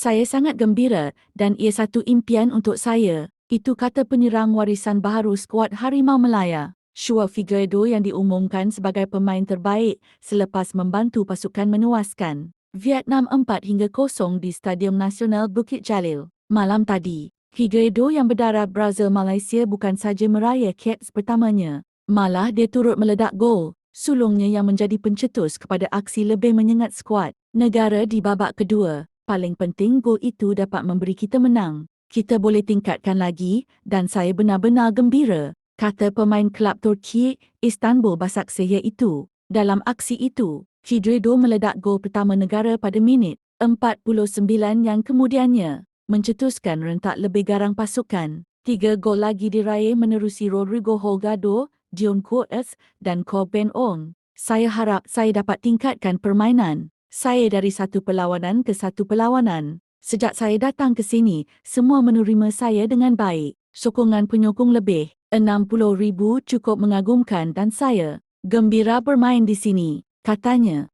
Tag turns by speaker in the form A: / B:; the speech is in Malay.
A: Saya sangat gembira dan ia satu impian untuk saya. Itu kata penyerang warisan baharu skuad Harimau Melaya. Shua Figueiredo yang diumumkan sebagai pemain terbaik selepas membantu pasukan menewaskan Vietnam 4 hingga 0 di Stadium Nasional Bukit Jalil. Malam tadi, Figueiredo yang berdarah Brazil Malaysia bukan saja meraya caps pertamanya, malah dia turut meledak gol sulungnya yang menjadi pencetus kepada aksi lebih menyengat skuad negara di babak kedua. Paling penting gol itu dapat memberi kita menang. Kita boleh tingkatkan lagi dan saya benar-benar gembira, kata pemain kelab Turki Istanbul Basaksehir itu. Dalam aksi itu, Figueiredo meledak gol pertama negara pada minit 49 yang kemudiannya mencetuskan rentak lebih garang pasukan. Tiga gol lagi diraih menerusi Rodrigo Holgado, Dion Coates dan Coben Ong. Saya harap saya dapat tingkatkan permainan. Saya dari satu perlawanan ke satu perlawanan. Sejak saya datang ke sini, semua menerima saya dengan baik. Sokongan penyokong lebih 60,000 cukup mengagumkan dan saya gembira bermain di sini katanya.